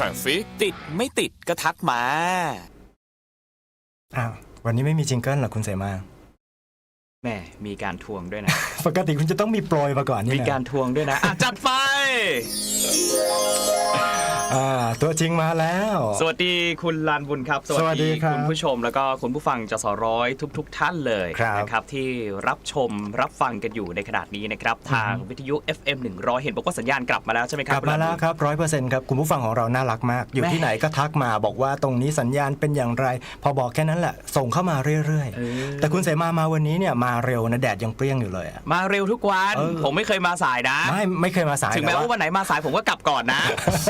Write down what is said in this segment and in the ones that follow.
สั่งสิติดไม่ติดก็ทักมา อ้าววันนี้ไม่มีจิงเกิลเหรอคุณเสมา แหม่มีการทวงด้วยนะ ปกติคุณจะต้องมีโปรยมาก่อนนี่มีนะ การทวงด้วยนะอะจัดไป อ่าตัวจริงมาแล้ว สวัสดีคุณลานบุญครับ สวัสดีครับคุณผู้ชมแล้วก็คุณผู้ฟังจสร้อยทุกๆท่านเลยครับนะครับที่รับชมรับฟังกันอยู่ในขณะนี้นะครับทางวิทยุ FM 100 เห็นบอกว่าสัญญาณกลับมาแล้วใช่ไหมคกรับลับมาแล้วณครับร้อยเปอร์เซ็นต์ครับคุณผู้ฟังของเราน่ารักมาก อยู่แม่ที่ไหนก็ทักมาบอกว่าตรงนี้สัญญาณเป็นอย่างไร พอบอกแค่นั้นแหละส่งเข้ามาเรื่อยเออๆแต่คุณเสมามาวันนี้เนี่ยมาเร็วนะแดดยังเปรี้ยงอยู่เลยอะ มาเร็วทุกวัน เออ ผมไม่เคยมาสายนะ ไม่ไม่เคยมาสายถึงแม้ต่ว่าวันไหนมาสายผมก็กลับก่อนนะ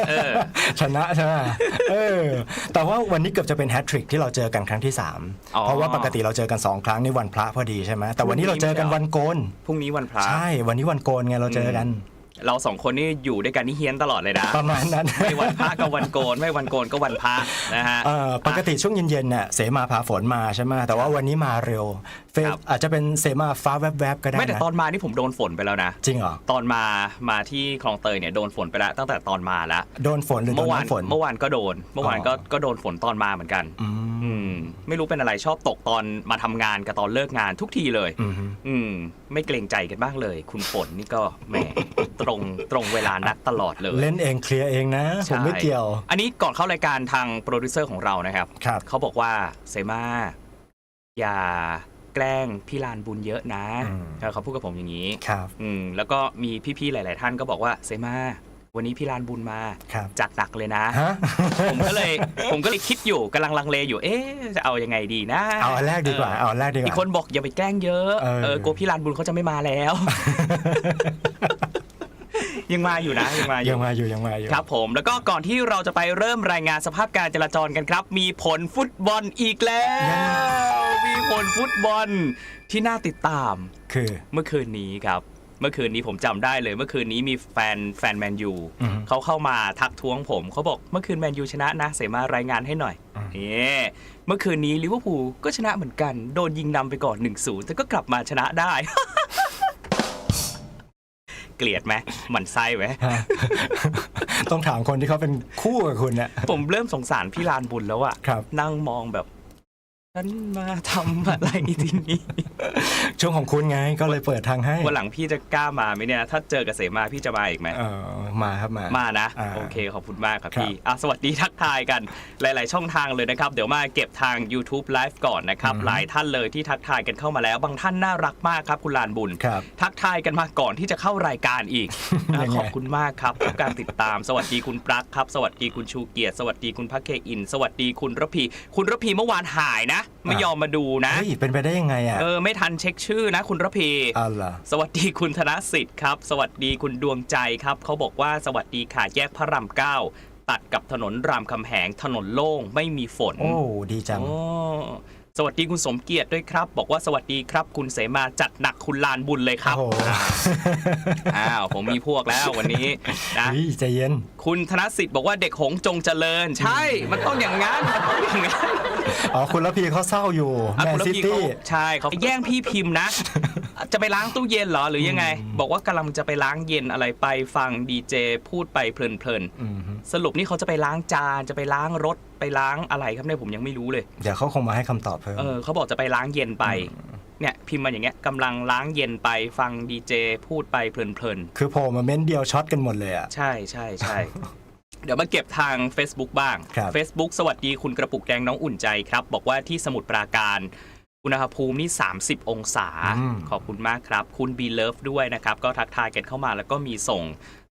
เออชนะใช่ไหมเออแต่ว่าวันนี้เกือบจะเป็นแฮตทริกที่เราเจอกันครั้งที่ 3 อ๋อ เพราะว่าปกติเราเจอกัน 2 ครั้งในวันพระพอดีใช่ไหมแต่วันนี้เราเจอกันวันโกนพรุ่งนี้วันพระ ใช่ วันนี้วันโกนไงเราเจอกัน เราสองคนนี่อยู่ด้วยกันนี่เฮี้ยนตลอดเลยนะประมาณนั้นไม่วันพระก็วันโกนไม่วันโกนก็วันพระนะฮะเอ่อปกติช่วงเย็นๆเนี่ยเสมาพาฝนมาใช่ไหมแต่ว่าวันนี้มาเร็วเฟซครับอาจจะเป็นเสมาฟ้าแวบๆก็ได้ไม่แต่นะตอนมานี่ผมโดนฝนไปแล้วนะ จริงเหรอตอนมามาที่คลองเตยเนี่ยโดนฝนไปแล้วตั้งแต่ตอนมาแล้วโดนฝนหรือโดเมื่นอวานน้ำฝนเมื่อวานก็โดน เมื่อวานก็อ๋อก็โดนฝนตอนมาเหมือนกันอืมอืมไม่รู้เป็นอะไรชอบตกตอนมาทำงานกับตอนเลิกงานทุกทีเลยอืมอืมไม่เกรงใจกันบ้างเลย คุณฝนนี่ก็แหมตรงตรงเวลานัดตลอดเลย เล่นเองเคลียร์เองนะ ผมไม่ใช่เกี่ยว อันนี้ก่อนเข้ารายการทางโปรดิวเซอร์ของเรานะครับครับเขาบอกว่าเซมาอย่าแกล้งพี่ลานบุญเยอะนะอืมเออเขาพูดกับผมอย่างนี้ครับอืมแล้วก็มีพี่ๆหลาย ๆ ท่านก็บอกว่าเซมาวันนี้พี่ลานบุญมาครับจัดหนักเลยนะฮะผมก็เลยผมก็เลยคิดอยู่กำลังลังเลอยู่เอ๊ะจะเอายังไงดีนะ เอาอันแรกดีกว่าเอาอันแรกดีกอีกว่าคนบอกอย่าไปแกล้งเยอะเออเออกลัวพี่ลานบุญเขาจะไม่มาแล้ว ยังมาอยู่นะยังมาอยัยู่ งมาอยู่ยังมาอยู่ ครับผมแล้วก็ก่อนที่เราจะไปเริ่มรายงานสภาพการจราจรกันครับ มีผลฟุตบอลอีกแล้ว มีผลฟุตบอลที่น่าติดตาม คือ เมื่อคืนนี้ครับ เมื่อคืนนี้ผมจำได้เลย เมื่อคืนนี้มีแฟนแฟนแมนยูอือฮึเขาเข้ามาทักท้วงผมเขาบอกเมื่อคืนแมนยูชนะนะเสมารายงานให้หน่อยอืมนี่เมื่อคืนนี้ลิเวอร์พูลก็ชนะเหมือนกัน โดนยิงนำไปก่อน1นศูนย์แต่ก็กลับมาชนะได้ เกลียดไหมหมันไส้ไหมฮะต้องถามคนที่เขาเป็นคู่กับคุณเนี่ยผมเริ่มสงสารพี่ลานบุญแล้วอะครับนั่งมองแบบ ฉันมาทำอะไรที่นี่ช่วงของคุณไงก็เลยเปิดทางให้วันหลังพี่จะกล้ามาไหมเนี่ย ถ้าเจอกับเสมาพี่จะมาอีกไหมเออมาครับมา มานะ อ่าโอเค ขอบคุณมากครับครับพี่อะสวัสดีทักทายกันหลาย ๆ ช่องทางเลยนะครับ เดี๋ยวมาเก็บทาง YouTube Live ก่อนนะครับ อือฮึ หลายท่านเลยที่ทักทายกันเข้ามาแล้ว บางท่านน่ารักมากครับ คุณลานบุญ ครับ ทักทายกันมาก่อนที่จะเข้ารายการอีกนะยังไง ขอบคุณมากครับทุกการติดตาม สวัสดีคุณปลั๊กครับ สวัสดีคุณชูเกียรติ สวัสดีคุณพักเคอิน สวัสดีคุณระพี คุณระพีเมื่อวานหายนะไม่ยอมมาดูนะ เฮ้ยเป็นไปได้ยังไงอะ เออ ไม่ทันเช็คชื่อนะ คุณระพีอ๋อเหรอสวัสดีคุณธนสิทธิ์ครับ สวัสดีคุณดวงใจครับเขาบอกว่าสวัสดีค่ะแยกพระรามเก้าตัดกับถนนรามคำแหงถนนโล่งไม่มีฝน โอ้ ดีจัง โอ้ สวัสดีคุณสมเกียรติด้วยครับ บอกว่าสวัสดีครับคุณเสมาจัดหนักคุณลานบุญเลยครับโอ้โห อ้าวผมมีพวกแล้ววันนี้นะเฮ้ยใจเย็น คุณธนสิทธิ์บอกว่าเด็กหงส์จงเจริญ ใช่ มันต้องอย่างนั้นมันต้องอย่างนั้นอ๋อ คุณละพีเขาเศร้าอยู่ อะแมนคุณระซิพีตี้เขาใช่เขาแย่งพี่พิมพ์นะ จะไปล้างตู้เย็นเหรอหรือยังไง บอกว่ากำลังจะไปล้างเย็นอะไรไปฟังดีเจพูดไปเพลินอืมฮึๆสรุปนี่เขาจะไปล้างจานจะไปล้างรถไปล้างอะไรครับเนี่ยผมยังไม่รู้เลยเดี๋ยวเขาคงมาให้คำตอบเพิ่มเออเขาบอกจะไปล้างเย็นไปเนี่ยพิมพ์มาอย่างเงี้ยกำลังล้างเย็นไปฟังดีเจพูดไปเพลินๆคือโผล่มาเม้นเดียวช็อตกันหมดเลยอะใช่ใช่ใช่เดี๋ยวมาเก็บทาง Facebook บ้างครับ Facebook สวัสดีคุณกระปุกแดงน้องอุ่นใจครับ บอกว่าที่สมุทรปราการ อุณหภูมินี่ 30 องศาอืมขอบคุณมากครับ คุณ b ีเลิฟด้วยนะครับ ก็ทักทายกันเข้ามาแล้วก็มีส่ง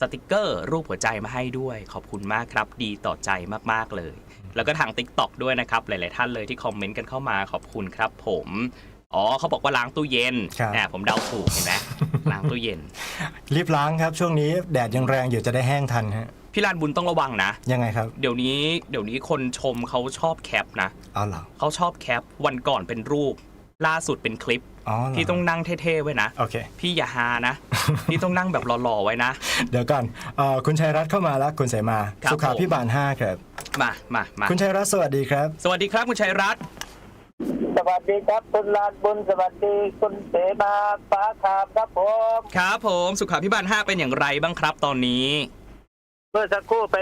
สติกเกอร์ รูปหัวใจมาให้ด้วย ขอบคุณมากครับ ดีต่อใจมากๆเลย แล้วก็ทาง TikTok ด้วยนะครับ หลาย ๆ ท่านเลยที่คอมเมนต์กันเข้ามาขอบคุณครับผมอ๋อเขาบอกว่าล้างตู้เย็นครับแหมผมเดาถูกเห็นไหมล้างตู้เย็น รีบล้างครับช่วงนี้แดดยังแรงอยู่จะได้แห้งทันฮะ พี่ลานบุญต้องระวังนะ ยังไงครับเดี๋ยวนี้เดี๋ยวนี้คนชมเขาชอบแคปนะเอาเหรอเขาชอบแคปวันก่อนเป็นรูป ล่าสุดเป็นคลิป อ๋อเหรพี่ต้องนั่งเท่ๆไว้นะ โอเค พี่อย่าฮานะ พี่ต้องนั่งแบบหล่อๆไว้นะ เดี๋ยวก่อนเอ่อคุณชัยรัตน์เข้ามาแล้วคุณเสมา ครับสุขาผม พิบาลห้าครับ มามามาคุณชัยรัตน์สวัสดีครับ สวัสดีครับคุณชัยรัตน์สวัสดีครับคุณลานบุญสวัสดีคุณเสมาฟ้าคามครับผม ครับผมสุขาพิบาล5เป็นอย่างไรบ้างครับตอนนี้ เมื่อสักครู่ไป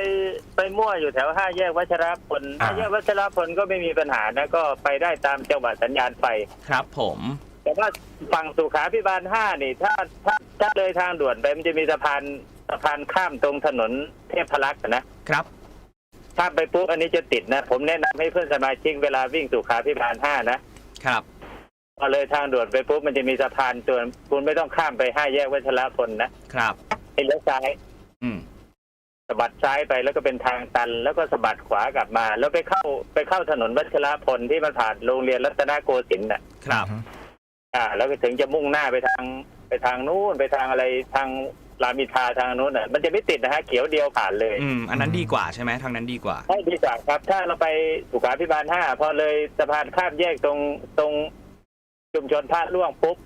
ไปมั่วอยู่แถวห้าแยกวัชรพลอ่า ห้าแยกวัชรพลก็ไม่มีปัญหานะก็ไปได้ตามจังหวะสัญญาณไฟ ครับผม แต่ว่าฝั่งสุขาพิบาลห้านี่ ถ้าถ้าถ้าเลยทางด่วนไปมันจะมีสะพานสะพานข้ามตรงถนนเทพรักษ์นะครับข้ามไปปุ๊บอันนี้จะติดนะ ผมแนะนำให้เพื่อนสมาชิกเวลาวิ่งสุขาพิบาลห้านะครับ พอเลยทางด่วนไปปุ๊บมันจะมีสะพานตัวคุณไม่ต้องข้ามไปห้าแยกวัชรพลนะครับ ให้เลี้ยวซ้าย อืม สะบัดซ้ายไปแล้วก็เป็นทางตัน แล้วก็สะบัดขวากลับมา แล้วไปเข้าไปเข้าถนนวัชรพลที่มันผ่านโรงเรียนรัตนโกสินทร์น่ะ ครับ อ่า แล้วก็ถึงจะมุ่งหน้าไปทางไปทางนู้นไปทางอะไรทางรามอินทราทางนู้นน่ะมันจะไม่ติดนะฮะเขียวเดียวผ่านเลยอืม อันนั้นดีกว่าใช่ไหมทางนั้นดีกว่า ใช่ดีกว่าครับ ถ้าเราไปสุขาพิบาลห้าพอเลยสะพานข้ามแยกตรงตรงชุมชนท่าล่วงปุ๊บ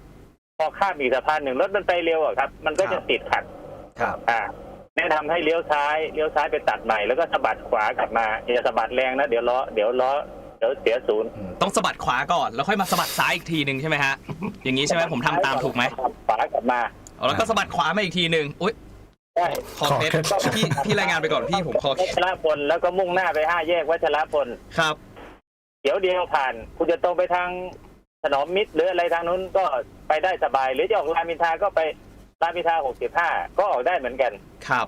พอข้ามอีกสะพานหนึ่งรถมันไปเร็วอะครับ มันก็ครัจะบติดขัดครับ อ่า แนะนำให้เลี้ยวซ้ายเลี้ยวซ้ายไปตัดใหม่แล้วก็สะบัดขวากลับมาอย่าสะบัดแรงนะเดี๋ยวล้อเดี๋ยวล้อเดี๋ยวเสียศูนย์อืมต้องสะบัดขวาก่อนแล้วค่อยมาสะบัดซ้ายอีกทีหนึ่งใช่ไหมฮะอย่างนี้ใช่ไหมผมทำตามถูกไหมขวากลับมาอ๋อแล้วก็สะบัดขวามาอีกทีหนึ่งอุ้ยใช่คอเคล็ดคอเคล็ดพี่พี่รายงานไปก่อนพี่ผมคอเควัล็ดชรพลแล้วก็มุ่งหน้าไปห้าแยกวัชรพลครับ เดี๋ยวเดียวผ่าน คุณจะตรงไปทางถนอมมิตรหรืออะไรทางนู้นก็ไปได้สบาย หรือจะออกรามอินทราก็ไป รามอินทราหกสิบห้าก็ออกได้เหมือนกัน ครับ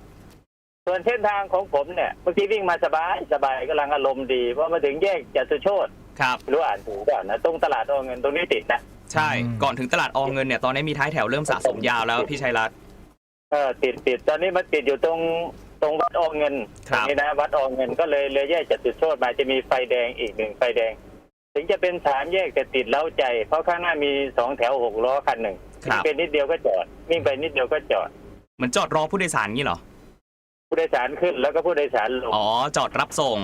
ส่วนเส้นทางของผมเนี่ยเมื่อกี้วิ่งมาสบายสบายกำลังอารมณ์ดีพอมาถึงแยกจตุโชตครับ รู้อ่านถูกเปล่านะตรงตลาดอเงินตรงนี้ติดนะใช่ก่อนถึงตลาดออเงินเนี่ย ตอนนี้มีท้ายแถวเริ่มสะสมยาวแล้วพี่ชัยรัตน์ เออติดติดตอนนี้มันติดอยู่ตรงตรงวัดอเงินคตรัรงบนี้นะวัดอเงินก็เลยเลยแยกจตุโชตมาจะมีไฟแดงอีกหนึ่งไฟแดง ถึงจะเป็นสามแยกแต่ติดเล้าใจ เพราะข้างหน้ามีสองแถวหกล้อคันหนึ่งครับ วิ่งไปนิดเดียวก็จอดวิ่งไปนิดเดียวก็จอดเหมือนจอดรอผู้โดยสารงี้เหรอผู้โดยสารขึ้นแล้วก็ผู้โดยสารลงอ๋อจอดรับส่ง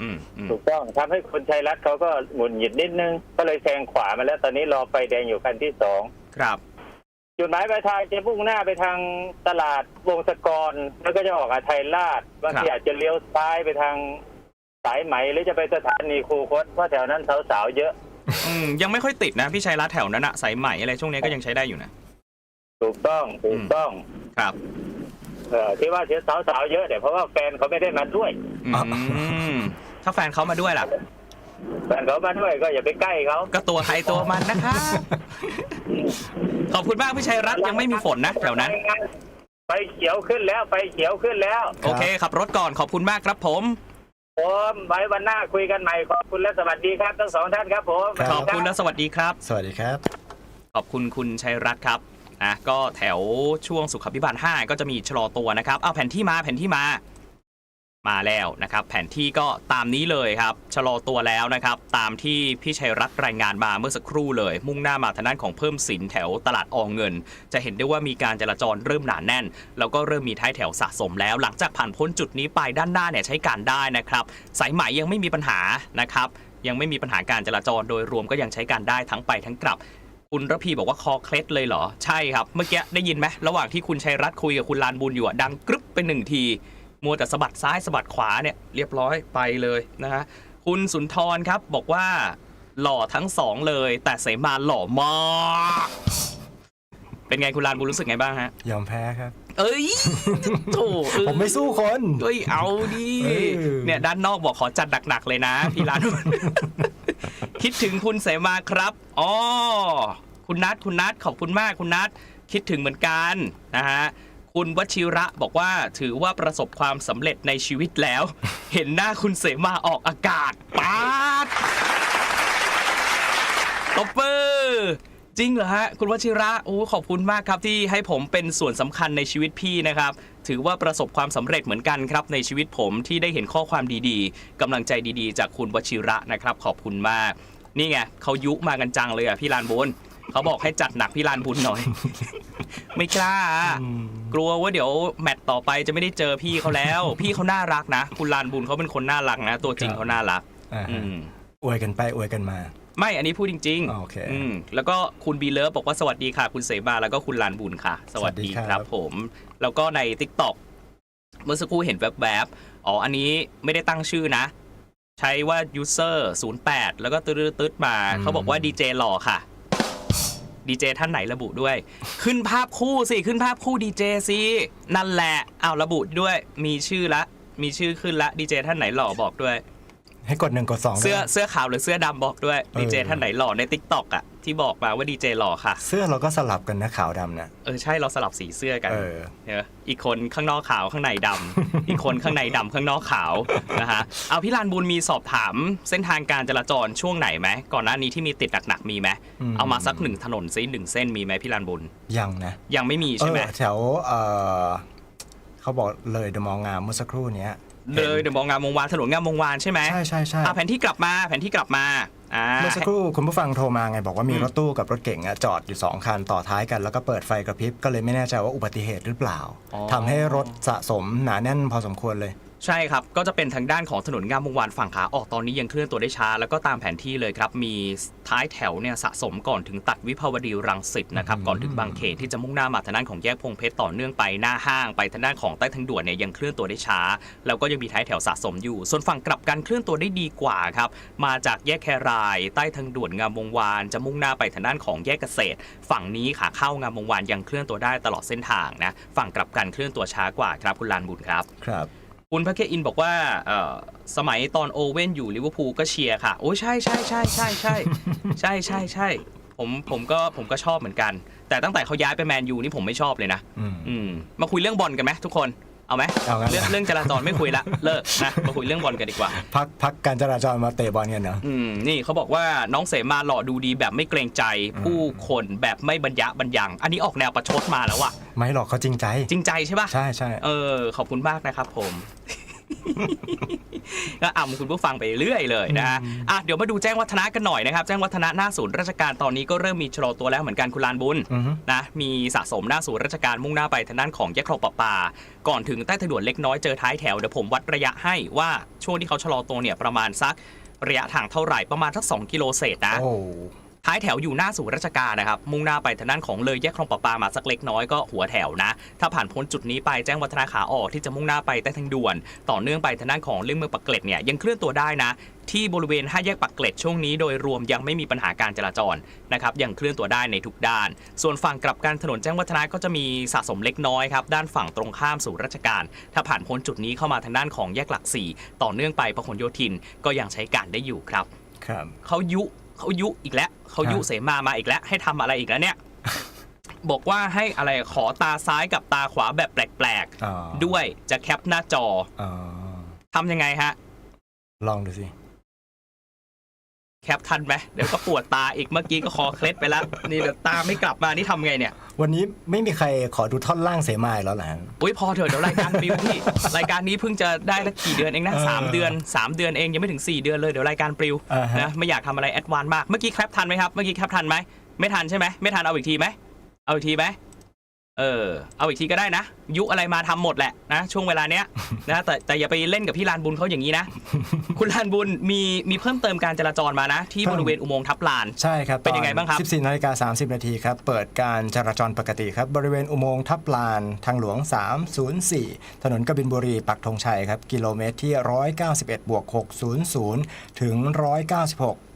อืมอืมถูกต้องทำให้คนชัยรัฐเขาก็หงุดหงิดนิดนึง ก็เลยแซงขวามาแล้ว ตอนนี้รอไฟแดงอยู่คันที่สองครับจุดหมายปลายทางจะมุ่งหน้าไปทางตลาดวงศกรแล้วก็จะออกอาไทยราชบางทีครับอาจจะเลี้ยวซ้ายไปทางสายไหมหรือจะไปสถานีคูคตเพราะแถวนั้นสาวๆเยอะ อืมยังไม่ค่อยติดนะพี่ชัยรัตน์แถวนั้นอะสายใหม่อะไรช่วงนี้ก็ยังใช้ได้อยู่นะ ถูกต้องถูกต้องครับ เออที่ว่าเสียสาวๆเยอะเนี่ยเพราะว่าแฟนเขาไม่ได้มาด้วยอืมถ้าแฟนเขามาด้วยล่ะ แฟนเขามาด้วยก็อย่าไปใกล้เขาก็ตัวใครตัวมันนะคะ ขอบคุณมากพี่ชัยรัตน์ยังไม่มีฝนนะแถวนั้นไฟเขียวขึ้นแล้วไฟเขียวขึ้นแล้ว โอเคขับรถก่อนขอบคุณมากครับผม ผมไว้วันหน้าคุยกันใหม่ขอบคุณและสวัสดีครับทั้งสองท่านครับผมครับขอบคุณและสวัสดีครับ สวัสดีครับ ขอบคุณคุณชัยรัตน์ครับอะก็แถวช่วงสุขภิบาล5ก็จะมีชะลอตัวนะครับเอาแผนที่มาแผนที่มา มาแล้วนะครับ แผนที่ก็ตามนี้เลยครับชะลอตัวแล้วนะครับ ตามที่พี่ชัยรัตน์รายงานมาเมื่อสักครู่เลย มุ่งหน้ามาทางด้านของเพิ่มสินแถวตลาดอองเงิน จะเห็นได้ว่ามีการจราจรเริ่มหนาแน่น แล้วก็เริ่มมีท้ายแถวสะสมแล้ว หลังจากผ่านพ้นจุดนี้ไปด้านหน้าเนี่ยใช้การได้นะครับ สายไหมยังไม่มีปัญหานะครับยังไม่มีปัญหาการจราจรโดยรวมก็ยังใช้การได้ทั้งไปทั้งกลับคุณระพีบอกว่าคอเคล็ดเลยเหรอ ใช่ครับ เมื่อกี้ได้ยินไหมระหว่างที่คุณชัยรัตน์คุยกับคุณลานบุญอยู่ดังกรึบไปหนึ่งที มัวแต่สะบัดซ้ายสะบัดขวาเนี่ยเรียบร้อยไปเลยนะฮะคุณสุนทรครับบอกว่า หล่อทั้งสองเลย แต่เสมาหล่อมากเป็นไงคุณลานบุญรู้สึกไงบ้างฮะ ยอมแพ้ครับ เอ้ยโถเอ้ยผมไม่สู้คนเฮ้ยเอาดิเออเนี่ยด้านนอกบอกขอจัดหนักๆเลยนะ พี่ลานบุญคิดถึงคุณเสมาครับอ๋อคุณนัทคุณนัทขอบคุณมากคุณนัทคิดถึงเหมือนกันนะฮะ คุณวชิระบอกว่าถือว่าประสบความสำเร็จในชีวิตแล้ว เห็นหน้าคุณเสมาออกอากาศป๊าดตบมือจริงเหรอฮะ คุณวชิระโอ้ขอบคุณมากครับที่ให้ผมเป็นส่วนสำคัญในชีวิตพี่นะครับ ถือว่าประสบความสำเร็จเหมือนกันครับ ในชีวิตผมที่ได้เห็นข้อความดีๆกำลังใจดีๆ จากคุณวชิระนะครับ ขอบคุณมาก นี่ไงเขายุมากันจังเลยอะพี่ลานบุญ เขาบอกให้จัดหนักพี่ลานบุญหน่อย ไม่กล้าอะอืมกลัวว่าเดี๋ยวแมตต์ต่อไปจะไม่ได้เจอพี่เขาแล้ว พี่เขาน่ารักนะ คุณลานบุญเขาเป็นคนน่ารักนะ ตัวจริงครับเขาน่ารักอ่าอืฮะมอวยกันไปอวยกันมา ไม่อันนี้พูดจริงโอเคอืมแล้วก็คุณบีเลิฟบอกว่าสวัสดีค่ะ คุณเสมาแล้วก็คุณลานบุญค่ะ สวัสดีสวัสดีคครัรับบผม แล้วก็ใน t ิ k t o k เมื่อสักครู่เห็นแวบๆ อ๋อ อันนี้ไม่ได้ตั้งชื่อนะ ใช้ว่า user 08 แล้วก็ตืดๆๆมา เขาบอกว่าดีเจหล่อค่ะ ดีเจท่านไหนระบุด้วย ขึ้นภาพคู่สิ ขึ้นภาพคู่ดีเจสินั่นแหละเอาระบุด้วยมีชื่อละ มีชื่อขึ้นละดีเจท่านไหนหล่อบอกด้วย ให้กดหนึ่งกดสองเสื้อเสื้อขาวหรือเสื้อดำบอกด้วยเออดีเจท่านไหนหล่อในติ๊กต็อกอะที่บอกมาว่าดีเจหล่อค่ะ เสื้อเราก็สลับกันนะขาวดำนะ เออใช่เราสลับสีเสื้อกันเออ เนอะอีกคนข้างนอกขาวข้างในดำ อีกคนข้างในดำข้างนอกขาวนะฮะเอาพี่ลานบุญมีสอบถามเส้นทางการจราจรช่วงไหนไหมก่อนหน้านี้ที่มีติดหนักๆมีไหมอืม เอามาสักหนึ่งถนนซิหนึ่งเส้นมีไหมพี่ลานบุญยังนะยังไม่มีเอใช่ไหมอแถวเออเขาบอกเลยเดอะมองงามเมื่อสักครู่เนี้ย เลยเดี๋ยวมองงามวงวานถนนงามวงวานใช่ไหมใช่ใช่ใช่อะแผนที่กลับมาแผนที่กลับมาอ่า เมื่อสักครู่คุณผู้ฟังโทรมาไงบอกว่ามีอืมรถตู้กับรถเก๋งอะจอดอยู่ 2 คันต่อท้ายกันแล้วก็เปิดไฟกระพริบก็เลยไม่แน่ใจว่าอุบัติเหตุหรือเปล่าทำให้รถสะสมหนาแน่นพอสมควรเลย ใช่ครับ ก็จะเป็นทางด้านของถนนงามวงวานฝั่งขาออกตอนนี้ยังเคลื่อนตัวได้ช้า แล้วก็ตามแผนที่เลยครับ มีท้ายแถวเนี่ยสะสมก่อนถึงตัดวิภาวดีรังสิตนะครับอืมก่อนถึงบางเขนที่จะมุ่งหน้ามาทางด้านของแยกพงเพชรต่อเนื่องไปหน้าห้าง ไปทางด้านของใต้ทางด่วนเนี่ยยังเคลื่อนตัวได้ช้า แล้วก็ยังมีท้ายแถวสะสมอยู่ ส่วนฝั่งกลับกันเคลื่อนตัวได้ดีกว่าครับ มาจากแยกแคราย ใต้ทางด่วนงามวงวานจะมุ่งหน้าไปทางด้านของแยกเกษตร ฝั่งนี้ขาเข้างามวงวานยังเคลื่อนตัวได้ตลอดเส้นทางนะ ฝั่งกลับกันเคลื่อนตัวช้ากว่าครับคุณลานบุญครับ ครับ คุณพระเคอินบอกว่าเอ่อสมัยตอนโอเว่นอยู่ลิเวอร์พูลก็เชียร์ค่ะ โอ้ยใช่ใช่ใช่ใช่ใช่ใช่ใช่ใช่ผมผมก็ผมก็ชอบเหมือนกัน แต่ตั้งแต่เขาย้ายไปแมนยูนี่ผมไม่ชอบเลยนะ อืมอืมมาคุยเรื่องบอลกันไหมทุกคน เอาไหมเอางั้นเรื่องเรื่องจราจรไม่คุยละเลิกนะมาคุยเรื่องบอลกันดีกว่า พักพักการจราจรมาเตะบอลกันเนาะอืมนี่เขาบอกว่าน้องเสมาหล่อดูดีแบบไม่เกรงใจ ผู้คนแบบไม่บรรยะบรรยัง อันนี้ออกแนวประชดมาแล้วว่ะไม่หรอกเขาจริงใจ จริงใจใช่ปะใช่ใช่ เออ ขอบคุณมากนะครับผม ก็อ่ำคุณผู้ฟังไปเรื่อยเลยนะฮะอะเดี๋ยวมาดูแจ้งวัฒนะกันหน่อยนะครับ แจ้งวัฒนะหน้าศูนย์ราชการตอนนี้ก็เริ่มมีชะลอตัวแล้วเหมือนกันคุณลานบุญอือฮึ นะมีสะสมหน้าศูนย์ราชการมุ่งหน้าไปทางด้านของแยกคลองประปา ก่อนถึงใต้ทางด่วนเล็กน้อยเจอท้ายแถวเดี๋ยวผมวัดระยะให้ว่าช่วงที่เขาชะลอตัวเนี่ยประมาณสักระยะทางเท่าไหร่ประมาณสัก2กิโลเศษนะ โอ้ ท้ายแถวอยู่หน้าศูนย์ราชการนะครับ มุ่งหน้าไปทางด้านของเลยแยกคลองประปามาสักเล็กน้อยก็หัวแถวนะ ถ้าผ่านพ้นจุดนี้ไปแจ้งวัฒนาขาออกที่จะมุ่งหน้าไปใต้ทางด่วน ต่อเนื่องไปทางด้านของเรื่องเมืองปักเกร็ดเนี่ยยังเคลื่อนตัวได้นะที่บริเวณห้าแยกปักเกร็ดช่วงนี้โดยรวมยังไม่มีปัญหาการจราจรนะครับยังเคลื่อนตัวได้ในทุกด้าน ส่วนฝั่งกลับกันถนนแจ้งวัฒนะก็จะมีสะสมเล็กน้อยครับด้านฝั่งตรงข้ามสู่ราชการ ถ้าผ่านพ้นจุดนี้เข้ามาทางด้านของแยกหลักสี่ต่อเนื่องไปพหลโยธินก็ยังใช้การได้อยู่ครับครับเขายุ เขายุอีกแล้วเขายุครับเสมามาอีกแล้ว ให้ทำอะไรอีกแล้วเนี่ย บอกว่าให้อะไรขอตาซ้ายกับตาขวาแบบแปลกอ๋อๆด้วยจะแคปหน้าจออ๋อทำยังไงฮะ ลองดูสิ แคปทันไหมเดี๋ยวก็ปวดตาอีกเมื่อกี้ก็คอเคล็ดไปแล้ว นี่เดี๋ยวตาไม่กลับมานี่ทำไงเนี่ย วันนี้ไม่มีใครขอดูท่อนล่างเสมาอีกแล้วเหรอฮะอุ้ยพอเถอะเดี๋ยวรายการปลิวพี่รายการนี้เพิ่งจะได้ละกี่เดือนเองนะเออสามเดือนสามเดือนเองยังไม่ถึงสี่เดือนเลยเดี๋ยวรายการปลิวอ่าฮะนะไม่อยากทำอะไรแอดวานซ์มากเมื่อกี้แคปทันไหมครับเมื่อกี้แคปทันไหมไม่ทันใช่ไหมไม่ทันเอาอีกทีไหมเอาอีกทีไหม เออ เอาอีกทีก็ได้นะ ยุอะไรมาทำหมดแหละนะ ช่วงเวลาเนี้ยนะแต่แต่อย่าไปเล่นกับพี่ลานบุญเขาอย่างนี้นะ คุณลานบุญมีมีเพิ่มเติมการจราจรมานะ ที่เพิ่บมริเวณอุโมงค์ทับลาน ใช่ครับ เป็นยังไงบ้างครับตอน14นาฬิกา30 นาทีครับ เปิดการจราจรปกติครับ บริเวณอุโมงค์ทับลาน ทางหลวง 304 ถนนกบินบุรีปักธงชัยครับ กิโลเมตรที่ 191บวก600 ถึง 196อ่า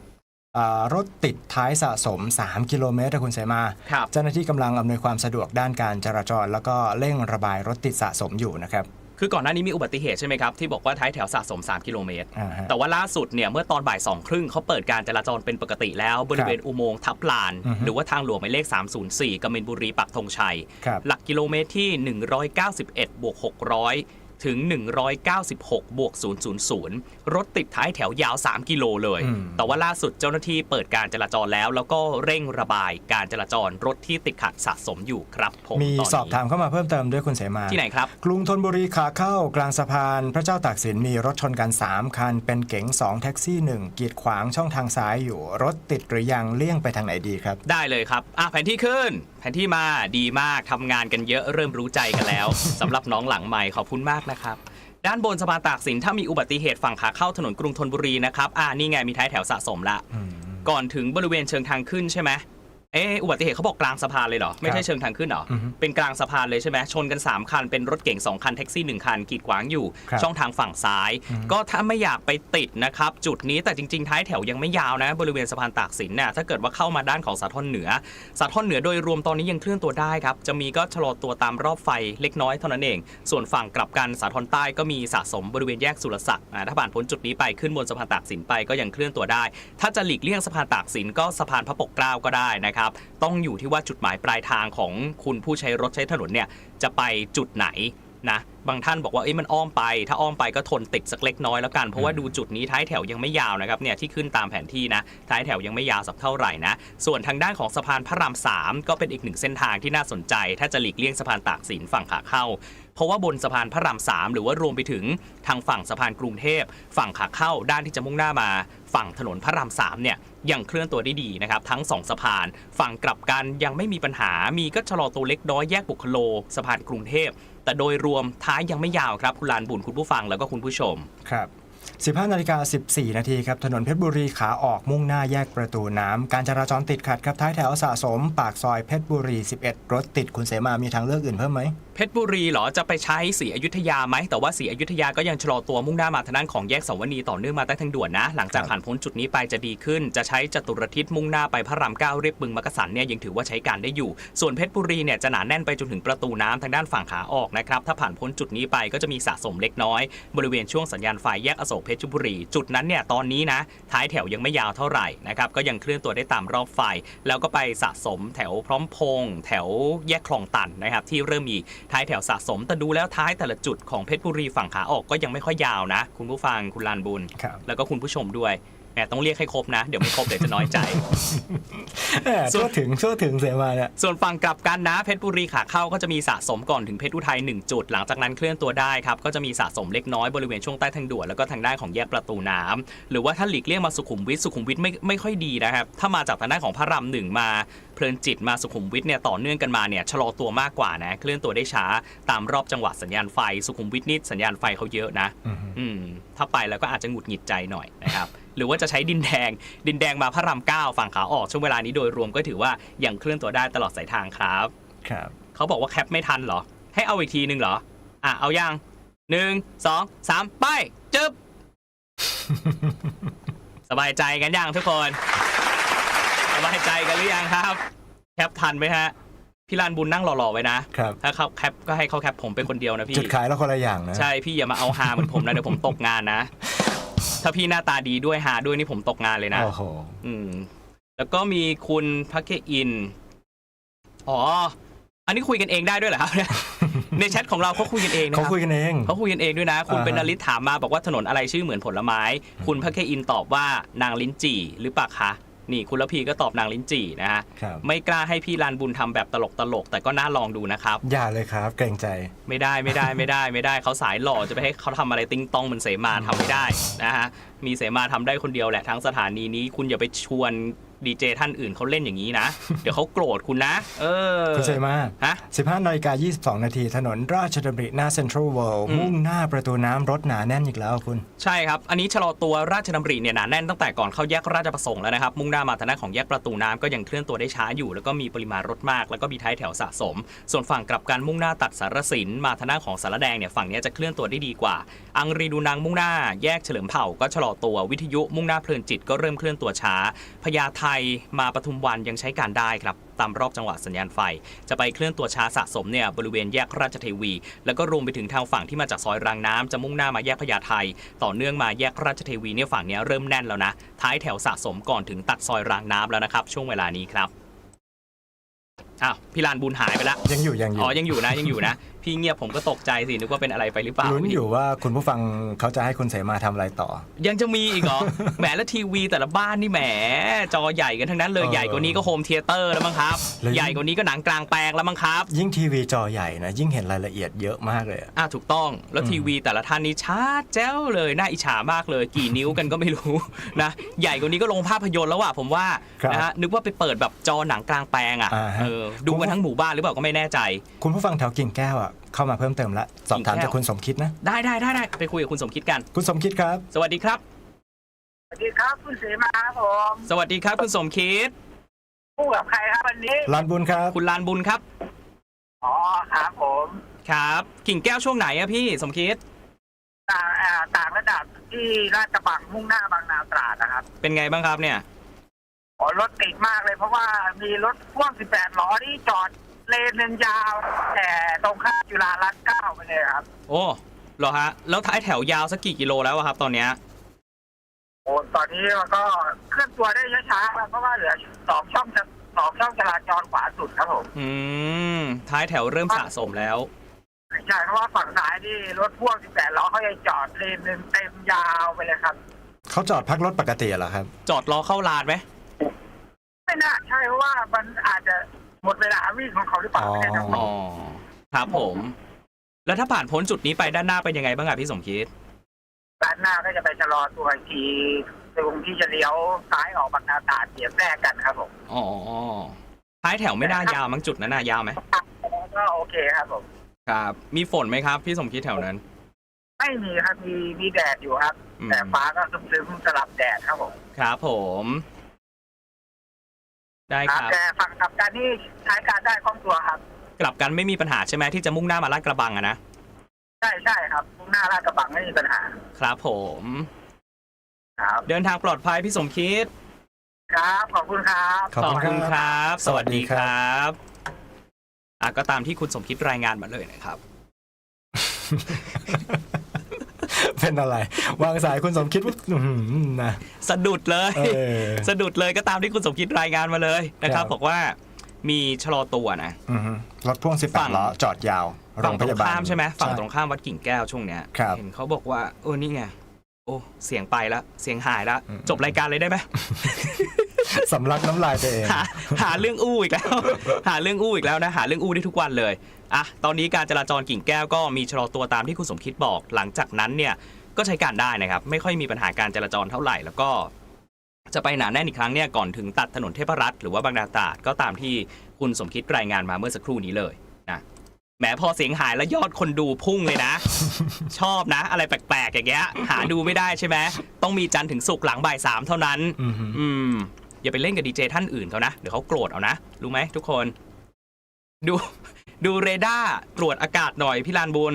รถติดท้ายสะสม 3 กิโลเมตรนะคุณเสมาครับเจ้าหน้าที่กำลังอำนวยความสะดวกด้านการจราจร แล้วก็เร่งระบายรถติดสะสมอยู่นะครับคือก่อนหน้านี้มีอุบัติเหตุใช่ไหมครับ ที่บอกว่าท้ายแถวสะสม 3 กิโลเมตรอ่าฮะแต่ว่าล่าสุดเนี่ย เมื่อตอนบ่ายสองครึ่งเขาเปิดการจราจรเป็นปกติแล้ว บริเวณอุโมงค์ทับลานอือฮึหรือว่าทางหลวงหมายเลข 304กมินบุรีปักธงชัยครับหลักกิโลเมตรที่ 191 บวก 600 ถึง 196 บวก 000 รถติดท้ายแถวยาว 3 กิโลเลยอืมแต่ว่าล่าสุดเจ้าหน้าที่เปิดการจราจรแล้ว แล้วก็เร่งระบายการจราจรรถที่ติดขัดสะสมอยู่ครับผมมีตนนี้สอบถามเข้ามาเพิ่มเติมด้วยคุณเสมาที่ไหนครับ กรุงธนบุรีขาเข้ากลางสะพานพระเจ้าตากสินมีรถชนกัน 3 คัน เป็นเก๋ง2 แท็กซี่ 1 กีดขวางช่องทางซ้ายอยู่ รถติดหรือยังเลี่ยงไปทางไหนดีครับ ได้เลยครับอะแผนที่ขึ้นแผนที่มาดีมากทำงานกันเยอะเริ่มรู้ใจกันแล้วสำหรับน้องหลังใหม่ขอบคุณมากนะครับ ด้านบนสะพานตากสินถ้ามีอุบัติเหตุฝั่งขาเข้าถนนกรุงธนบุรีนะครับอ่านี่ไงมีท้ายแถวสะสมละ ก่อนถึงบริเวณเชิงทางขึ้นใช่ไหม เอออุบัติเหตุเขาบอกกลางสะพานเลยเหรอ ไม่ใช่เชิงทางขึ้นเหรออือฮึเป็นกลางสะพานเลยใช่ไหมชนกัน 3 คัน เป็นรถเก๋ง2 คัน แท็กซี่ 1 คัน กีดขวางอยู่ครับช่องทางฝั่งซ้ายอืมก็ถ้าไม่อยากไปติดนะครับ จุดนี้แต่จริง ๆ ท้ายแถวยังไม่ยาวนะ บริเวณสะพานตากสินน่ะถ้าเกิดว่าเข้ามาด้านของสาทรเหนือ สาทรเหนือโดยรวมตอนนี้ยังเคลื่อนตัวได้ครับ จะมีก็ชะลอตัวตามรอบไฟเล็กน้อยเท่านั้นเอง ส่วนฝั่งกลับกันสาทรใต้ก็มีสะสมบริเวณแยกสุรศักดิ์อ่าถ้าผ่านพ้นจุดนี้ไปขึ้นบนสะพานตากสินไปก็ยังเคลื่อนตัวได้ ถ้าจะหลีกเลี่ยงสะพานตากสินก็สะพานพระปกเกล้าก็ได้นะครับต้องอยู่ที่ว่าจุดหมายปลายทางของคุณผู้ใช้รถใช้ถนนเนี่ยจะไปจุดไหนนะบางท่านบอกว่าเอ้ยมันอ้อมไป ถ้าอ้อมไปก็ทนติดสักเล็กน้อยแล้วกัน เพราะว่าดูจุดนี้ท้ายแถวยังไม่ยาวนะครับเนี่ยที่ขึ้นตามแผนที่นะท้ายแถวยังไม่ยาวสักเท่าไหร่นะส่วนทางด้านของสะพานพระรามสามก็เป็นอีกหนึ่งเส้นทางที่น่าสนใจ ถ้าจะหลีกเลี่ยงสะพานตากสินฝั่งขาเข้า เพราะว่าบนสะพานพระรามสามหรือว่ารวมไปถึงทางฝั่งสะพานกรุงเทพ ฝั่งขาเข้าด้านที่จะมุ่งหน้ามา ฝั่งถนนพระรามสามเนี่ย ยังเคลื่อนตัวได้ดีนะครับทั้งสองสะพาน ฝั่งกลับกันยังไม่มีปัญหา มีก็ชะลอตัวเล็กน้อยแยกบุคโลสะพานกรุงเทพแต่โดยรวมท้ายยังไม่ยาวครับคุณลานบุญคุณผู้ฟังแล้วก็คุณผู้ชมครับ 15นาฬิกา14 นาทีครับ ถนนเพชรบุรีขาออกมุ่งหน้าแยกประตูน้ำ การจราจรติดขัดครับ ท้ายแถวสะสม ปากซอยเพชรบุรี 11 รถติดคุณเสมามีทางเลือกอื่นเพิ่มไหม เพชรบุรีเหรอ จะไปใช้สีอยุธยาไหม แต่ว่าสีอยุธยาก็ยังชะลอตัวมุ่งหน้ามาทางด้านของแยกสวนีต่อเนื่องมาใต้ทางด่วนนะ หลังจากผ่านพ้นจุดนี้ไปจะดีขึ้น จะใช้จตุรทิศมุ่งหน้าไปพระรามเก้าเรียบบึงมักกะสันเนี่ยยังถือว่าใช้การได้อยู่ ส่วนเพชรบุรีเนี่ยจะหนาแน่นไปจนถึงประตูน้ำทางด้านฝั่งขาออกนะครับ ถ้าผ่านพ้นจุดนี้ไปก็จะมีสะสมเล็กน้อย บริเวณช่วงสัญญาณไฟแยกอโศกเพชรบุรี จุดนั้นเนี่ยตอนนี้นะท้ายแถวยังไม่ยาวเท่าไหร่นะครับก็ยังเคลื่อนตัวได้ตามรอบไฟ แล้วก็ไปสะสมแถวพร้อมพงษ์แถวแยกคลองตันนะครับที่เริ่มมีท้ายแถวสะสมแต่ดูแล้วท้ายแต่ละจุดของเพชรบุรีฝั่งขาออกก็ยังไม่ค่อยยาวนะ คุณผู้ฟังคุณลานบุญครับแล้วก็คุณผู้ชมด้วย แหมต้องเรียกให้ครบนะ เดี๋ยวไม่ครบเดี๋ยวจะน้อยใจแหม่ส่วนทั่วถึงทั่วถึงเสมาเนี่ยส่วนฝั่งกลับกันนะเพชรบุรีขาเข้าก็จะมีสะสมก่อนถึงเพชรอุทัย1จุด หลังจากนั้นเคลื่อนตัวได้ครับ ก็จะมีสะสมเล็กน้อยบริเวณช่วงใต้ทางด่วนแล้วก็ทางด้านของแยกประตูน้ำหรือว่าถ้าหลีกเลี่ยงมาสุขุมวิทสุขุมวิทไม่ไม่ค่อยดีนะครับถ้ามาจากทางด้านของพระรามหนึ่งมา เพลินจิตมาสุขุมวิทเนี่ยต่อเนื่องกันมาเนี่ยชะลอตัวมากกว่านะเคลื่อนตัวได้ช้าตามรอบจังหวะสัญญาณไฟสุขุมวิทนี่สัญญาณไฟเขาเยอะนะอือฮึอืมถ้าไปแล้วก็อาจจะหงุดหงิดใจหน่อยนะครับหรือว่าจะใช้ดินแดง ดินแดงมาพระรามเก้าฝั่งขาออกช่วงเวลานี้โดยรวมก็ถือว่ายังเคลื่อนตัวได้ตลอดสายทางครับครับเขาบอกว่าแคปไม่ทันเหรอ ให้เอาอีกทีหนึ่งเหรอ อะเอายังหนึ่งสองสามไปจึ๊บสบายใจกันยังทุกคนส บายใจกันหรือยังครับ แคปทันไหมฮะ พี่ลานบุญนั่งหล่อๆไว้นะ ครับ ถ้าเขาแคปก็ให้เขาแคปผมเป็นคนเดียวนะพี่ จุดขายแล้วคนละอย่างนะ ใช่ พี่อย่ามาเอาฮาเหมือนผมนะเดี๋ยวผมตกงานนะ ถ้าพี่หน้าตาดีด้วยฮาด้วยนี่ผมตกงานเลยนะ โอ้โห อืม แล้วก็มีคุณพักเกอิน อ๋อ อันนี้คุยกันเองได้ด้วยเหรอครับ ในแชทของเราเขาคุยกันเองนะเขาครับ คุยกันเอง เขาคุยกันเองด้วยนะ คุณอ่าฮะ เป็นนลิศถามมาบอกว่าถนนอะไรชื่อเหมือนผลไม้ คุณพักเกอินตอบว่านางลิ้นจี่หรือเปล่าคะ นี่คุณละพีก็ตอบนางลิ้นจี่นะฮะครับ ไม่กล้าให้พี่ลานบุญทำแบบตลกตลกๆแต่ก็น่าลองดูนะครับ อย่าเลยครับ เกรงใจ ไม่ได้ไม่ได้ไม่ได้ไม่ได้เขาสายหล่อจะไปให้เขาทำอะไรติ้งต้องเหมือนเสมาทำไม่ได้นะฮะมีเสมาทำได้คนเดียวแหละทั้งสถานีนี้คุณอย่าไปชวน ดีเจท่านอื่นเขาเล่นอย่างนี้นะ เดี๋ยวเขาโกรธคุณนะ เออคุณเสมาฮะ 15นาฬิกา22 นาทีถนนราชดำริหน้าเซ็นทรัลเวิลด์อืมมุ่งหน้าประตูน้ำรถหนาแน่นอีกแล้วคุณ ใช่ครับ อันนี้ชะลอตัวราชดำริเนี่ยหนาแน่นตั้งแต่ก่อนเข้าแยกราชประสงค์แล้วนะครับ มุ่งหน้ามาทางด้านของแยกประตูน้ำก็ยังเคลื่อนตัวได้ช้าอยู่ แล้วก็มีปริมาณรถมาก แล้วก็มีท้ายแถวสะสม ส่วนฝั่งกลับกันมุ่งหน้าตัดสารสินมาทางด้านของสารแดงเนี่ยฝั่งเนี้ยจะเคลื่อนตัวได้ดีกว่า อังรีดูนังมุ่งหน้า แยกเฉลิมเผ่าก็ชะลอตัววิทยุมุ่งหน้าเพลินจิตก็เริ่มเคลื่อนตัวช้าพญาไทมาปทุมวันยังใช้การได้ครับตามรอบจังหวะสัญญาณไฟ จะไปเคลื่อนตัวช้าสะสมเนี่ยบริเวณแยกราชเทวี แล้วก็รวมไปถึงทางฝั่งที่มาจากซอยรางน้ำจะมุ่งหน้ามาแยกพญาไทต่อเนื่องมาแยกราชเทวีเนี่ยฝั่งเนี้ยเริ่มแน่นแล้วนะท้ายแถวสะสมก่อนถึงตัดซอยรางน้ำแล้วนะครับ ช่วงเวลานี้ครับอ้าวพี่ลานบุญหายไปแล้วยังอยู่ยังอยู่อ๋อยังอยู่นะยังอยู่นะพี่เงียบผมก็ตกใจสินึกว่าเป็นอะไรไปหรือเปล่าลุ้นอยู่ว่าคุณผู้ฟังเขาจะให้คุณเสมาทำอะไรต่อ ยังจะมีอีกเหรอแหมแล้วทีวีแต่ละบ้านนี่แหมจอใหญ่กันทั้งนั้นเลยเออใหญ่กว่านี้ก็โฮมเทเตอร์แล้วมั้งครับแล้วใหญ่กว่านี้ก็หนังกลางแปลงแล้วมั้งครับ ยิ่งทีวีจอใหญ่นะยิ่งเห็นรายละเอียดเยอะมากเลยอะอะถูกต้องแล้วอืมทีวีแต่ละท่านนี่ชัดแจ๋วเลยน่าอิจฉามากเลย กี่นิ้วกันก็ไม่รู้นะใหญ่กว่านี้ก็ลงภาพยนตร์แล้วว่ะผมว่าครับนะฮะนึกว่าไปเปิดแบบจอหนังกลางแปลงอะอ่าฮะเออดูกันทั้งหมู่บ้านหรือเปล่าก็ไม่แน่ใจ คุณผู้ฟังแถวกิ่งแก้วอะเข้ามาเพิ่มเติมละสอบถามกิ่งแก้วจากคุณสมคิดนะ ได้ได้ได้ได้ไปคุยกับคุณสมคิดกัน คุณสมคิดครับ สวัสดีครับ สวัสดีครับคุณเสมาครับผมสวัสดีครับคุณสมคิดคู่กับใครครับวันนี้ลานบุญครับ คุณลานบุญครับอ๋อครับผมครับ กิ่งแก้วช่วงไหนอะพี่สมคิดต่างอ่าต่างระดับที่ราชกระบังมุ่งหน้าบางนาตราดนะครับเป็นไงบ้างครับเนี่ยอ๋อรถติดมากเลยเพราะว่ามีรถพ่วง18ล้อที่จอด เลนหนึ่งยาว แต่ตรงข้ามจุฬารัตน์เก้าไปเลยครับ โอ้เหรอฮะ แล้วท้ายแถวยาวสักกี่กิโลแล้วอะครับ ตอนเนี้ยโอ้ตอนนี้มันก็เคลื่อนตัวได้ช้าๆครับเพราะว่าเหลือสองช่องจะสองช่องจราจรขวาสุดครับผมอืมท้ายแถวเริ่มสะสมแล้ว ใช่เพราะว่าฝั่งซ้ายที่รถพ่วง18ล้อเขาจะจอดเลนหนึ่งเต็มยาวไปเลยครับ เขาจอดพักรถปกติเหรอครับ จอดรอเข้าลานไหมไม่น่าใช่เพราะว่ามันอาจจะ หมดเวลาวิ่งของเขาหรือเปล่าไม่แน่ใจอ๋อ๋อครับผม แล้วถ้าผ่านพ้นจุดนี้ไปด้านหน้าเป็นยังไงบ้างอะพี่สมคิดด้านหน้าก็จะไปชะลอตัวอีกทีตรงที่จะเลี้ยวซ้ายออกบางนาตราดเสียบแทรกกันครับผมอ๋อท้ายแถวไม่น่ายาวมั้งจุดนั้นน่ายาวไหมก็โอเคครับผมครับ มีฝนไหมครับ พี่สมคิดแถวนั้น ไม่มีครับมีมีแดดอยู่ครับอืมแต่ฟ้าก็ครึ้มๆสลับแดดครับผมครับผม ได้ครับแต่ฝั่งกลับการนี่ใช้การได้คล่องตัวครับ กลับกันไม่มีปัญหาใช่ไหมที่จะมุ่งหน้ามาลาดกระบังอะนะ ใช่ใช่ครับมุ่งหน้าลาดกระบังไม่มีปัญหาครับผม ครับ เดินทางปลอดภัยพี่สมคิด ครับขอบคุณครับ ขอบคุณครับ ครับ สวัสดีครับอะก็ตามที่คุณสมคิดรายงานมาเลยนะครับ เป็นอะไร วางสายคุณสมคิดว่าอื้อหือนะ สะดุดเลย เออ สะดุดเลยก็ตามที่คุณสมคิดรายงานมาเลยนะครัครับบบอกว่ามีชะลอตัวนะ อือฮึรถพ่วง ฝั่ง 18ล้อจอดยาวโรฝั่งงตพรงยาบาล ข้ามใช่ไหมฝั่งใช่ตรงข้ามวัดกิ่งแก้วช่วงเนี้ยครับ เห็นเขาบอกว่าเออนี่ไง โอ้ เสียงไปแล้วเสียงหายแล้วอืมจบรายการเลยได้ไหม สำลักน้ำลายตัวเองหาหาเรื่องอู้อีกแล้ว หาเรื่องอู้อีกแล้วนะ หาเรื่องอู้ได้ทุกวันเลยอะตอนนี้การจราจรกิ่งแก้วก็มีชะลอตัวตามที่คุณสมคิดบอก หลังจากนั้นเนี่ยก็ใช้การได้นะครับ ไม่ค่อยมีปัญหาการจราจรเท่าไหร่แล้วก็ จะไปหนาแน่นอีกครั้งเนี่ยก่อนถึงตัดถนนเทพรัตน์หรือว่าบางนาตราดก็ตามที่คุณสมคิดรายงานมาเมื่อสักครู่นี้เลยนะแหมพอเสียงหายแล้วยอดคนดูพุ่งเลยนะ ชอบนะ อะไรแปลกๆอย่างเงี้ยหาดูไม่ได้ใช่ไหมต้องมีจันทร์ถึงศุกร์หลังบ่ายสามเท่านั้น อือฮึอืม อย่าไปเล่นกับดีเจท่านอื่นเขานะ เดี๋ยวเขาโกรธเอานะ รู้ไหมทุกคน ดูดูเรดาร์ตรวจอากาศหน่อยพี่ลานบุญ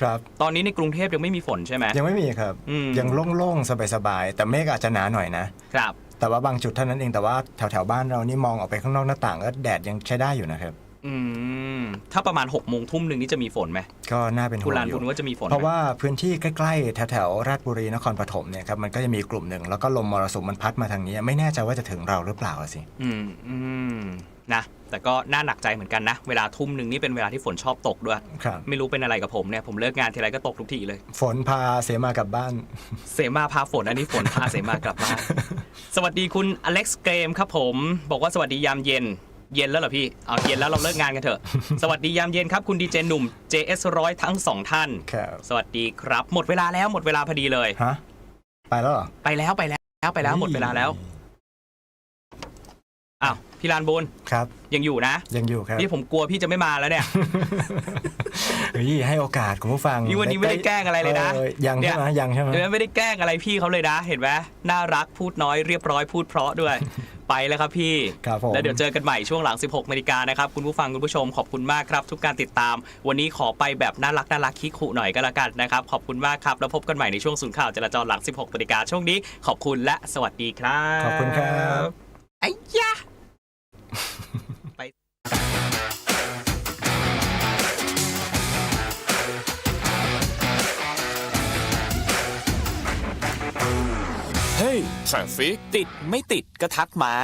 ครับ ตอนนี้ในกรุงเทพยังไม่มีฝนใช่ไหม ยังไม่มีครับ อืม ยังโล่งๆ สบายๆ แต่เมฆอาจจะหนาหน่อยนะ ครับ แต่ว่าบางจุดเท่านั้นเองแต่ว่าแถวๆบ้านเรานี่มองออกไปข้างนอกหน้าต่างก็แดดยังใช้ได้อยู่นะครับ อืม ถ้าประมาณ6กโมงทุ่มหนึ่งนี่จะมีฝนไหมก็น่าเป็นห่คุวณงลานอบุยู่ญว่าจะมีฝนไหม เพราะว่าพื้นที่ใกล้ๆแถวๆราชบุรีนครปฐมเนี่ยครับมันก็จะมีกลุ่มหนึ่งแล้วก็ลมมรสุมมันพัดมาทางนี้ ไม่แน่ใจว่าจะถึงเราหรือเปล่าอะสิ อืมอืมนะ แต่ก็น่าหนักใจเหมือนกันนะ เวลาทุ่มหนึ่งนี่เป็นเวลาที่ฝนชอบตกด้วย ครับ ไม่รู้เป็นอะไรกับผมเนี่ย ผมเลิกงานทีไรก็ตกทุกทีเลย ฝนพาเสมากลับบ้าน เสมาพาฝน อันนี้ฝนพาเสมากลับบ้าน สวัสดีคุณอเล็กซ์เกมครับผม บอกว่าสวัสดียามเย็น เย็นแล้วเหรอพี่เอาเย็นแล้วเราเลิกงานกันเถอะ สวัสดียามเย็นครับคุณดีเจหนุ่ม JS ร้อยทั้งสองท่าน ครับ สวัสดีครับ หมดเวลาแล้วหมดเวลาพอดีเลย ฮะ ไปแล้วเหรอ ไปแล้วไปแล้วไปแล้วหมดเวลาแล้วอ้าว พี่ลานบุญครับ ยังอยู่นะ ยังอยู่ครับนี่ผมกลัวพี่จะไม่มาแล้วเนี่ยเฮ้ยให้โอกาสคุณผู้ฟังนี่วันนี้ไม่ได้แกล้งอะไรเลยนะออยังใช่ไหมยังใช่ไหมเดี๋ยวไม่ได้แกล้งอะไรพี่เขาเลยนะ เห็นไหมน่ารักพูดน้อยเรียบร้อยพูดเพราะด้วยไปแล้วครับพี่ครับผมแล้วเดี๋ยวเจอกันใหม่ช่วงหลัง 16นาฬิกานะครับ คุณผู้ฟังคุณผู้ชมขอบคุณมากครับ ทุกการติดตาม วันนี้ขอไปแบบน่ารักน่ารักคิคุหน่อยก็แล้วกันนะครับ ขอบคุณมากครับ แล้วพบกันใหม่ในช่วงศูนย์ข่าวจราจรหลัง 16นาฬิกาช่วงนี้ ขอบคุณและสวัสดีครับ ขอบคุณครับไอ้ยะ สั่งฟิกติดไม่ติดก็ทักมา